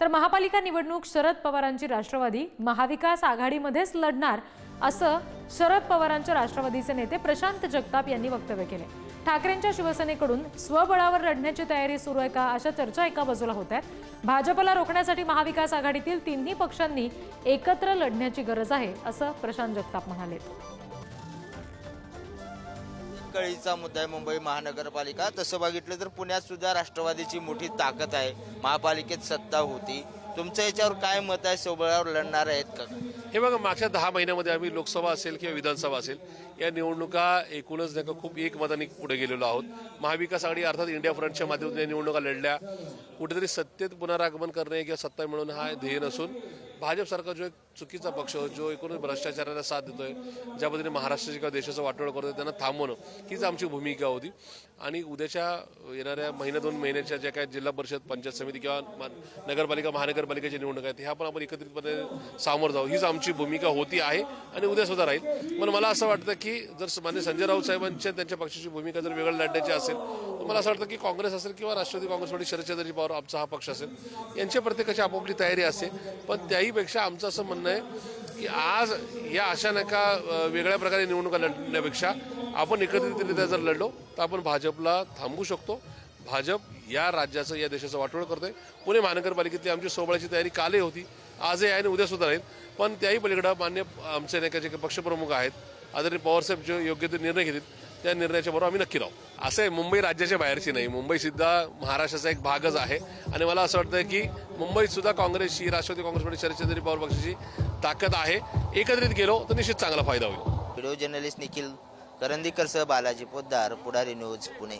तर महापालिका निवडणूक शरद पवारांची राष्ट्रवादी महाविकास आघाडीमध्येच लढणार असं शरद पवारांच्या राष्ट्रवादीचे नेते प्रशांत जगताप यांनी वक्तव्य केले. ठाकरेंच्या शिवसेनेकडून स्वबळावर लढण्याची तयारी सुरू आहे का अशा चर्चा एका बाजूला होत आहेत. भाजपला रोखण्यासाठी महाविकास आघाडीतील तिन्ही पक्षांनी एकत्र लढण्याची गरज आहे असं प्रशांत जगताप म्हणाले. कळीचा मुद्दा आहे मुंबई महानगरपालिका. तसं बघितलं तर पुण्यात सुद्धा राष्ट्रवादीची मोठी ताकद आहे. महापालिकेत सत्ता होती. तुमचं याच्यावर काय मत आहे? सोबळावर लढणार आहेत का? हे बघा मागच्या दहा महिन्यामध्ये आम्ही लोकसभा असेल किंवा विधानसभा असेल या निवडणुका एकूणच नाही का खूप एक मताने पुढे गेलेलो आहोत. महाविकास आघाडी अर्थात इंडिया फ्रंटच्या माध्यमातून या निवडणुका लढल्या. कुठेतरी सत्तेत पुनरागमन करणे किंवा सत्ता मिळवणं हा ध्येय नसून भाजप सरकार जो एक चुकीचा पक्ष जो एकूणच भ्रष्टाचाराला साथ देतोय ज्या पद्धतीने महाराष्ट्राची किंवा देशाचं वाटोळ करतोय त्यांना थांबवणं हीच आमची भूमिका होती. आणि उद्याच्या येणाऱ्या महिन्या दोन महिन्याच्या ज्या काही जिल्हा परिषद पंचायत समिती किंवा नगरपालिका महानगरपालिकेच्या निवडणूक आहेत ह्या पण आपण एकत्रितपणे सामोरं जाऊ. हीच आमची भूमिका होती आहे आणि उद्या सुद्धा राहील. पण मला असं वाटतं की जर मान्य संजय राऊत साहेबांच्या त्यांच्या पक्षाची भूमिका जर वेगळं लढण्याची असेल तर मला असं वाटतं की काँग्रेस असेल किंवा राष्ट्रवादी काँग्रेसवाडी शरदचंद्रजी पवार आमचा हा पक्ष असेल. यांच्या प्रत्येकाची आपापली तयारी असते. पण त्याहीपेक्षा आमचं असं म्हणणं आहे की आज या अशा नका वेगळ्या प्रकारे निवडणुका लढण्यापेक्षा आपण एकत्रितरित्या जर लढलो तर आपण भाजपला थांबवू शकतो. भाजप या राज्याचं या देशाचं वाटोळ करतोय. पुणे महानगरपालिकेतली आमची सोबळ्याची तयारी कालही होती. आजही आहे आणि उद्या सुद्धा राहील पण त्याही पलीकडं मान्य आमचे नाही जे पक्षप्रमुख आहेत आदरणीय पवारसाहेब जे योग्य ते निर्णय घेतील त्या निर्णयाच्या बरोबर आम्ही नक्की राहू. असं आहे मुंबई राज्याच्या बाहेरची नाही. मुंबई सुद्धा महाराष्ट्राचा एक भागच आहे. आणि मला असं वाटतं की मुंबईत सुद्धा काँग्रेसची राष्ट्रवादी काँग्रेसमध्ये शरदचंद्र पवार पक्षाची ताकद आहे. एकत्रित गेलो तर निश्चित चांगला फायदा होईल. व्हिडिओ जर्नलिस्ट निखिल करंदीकर सह बालाजी पोद्दार पुढारी न्यूज पुणे.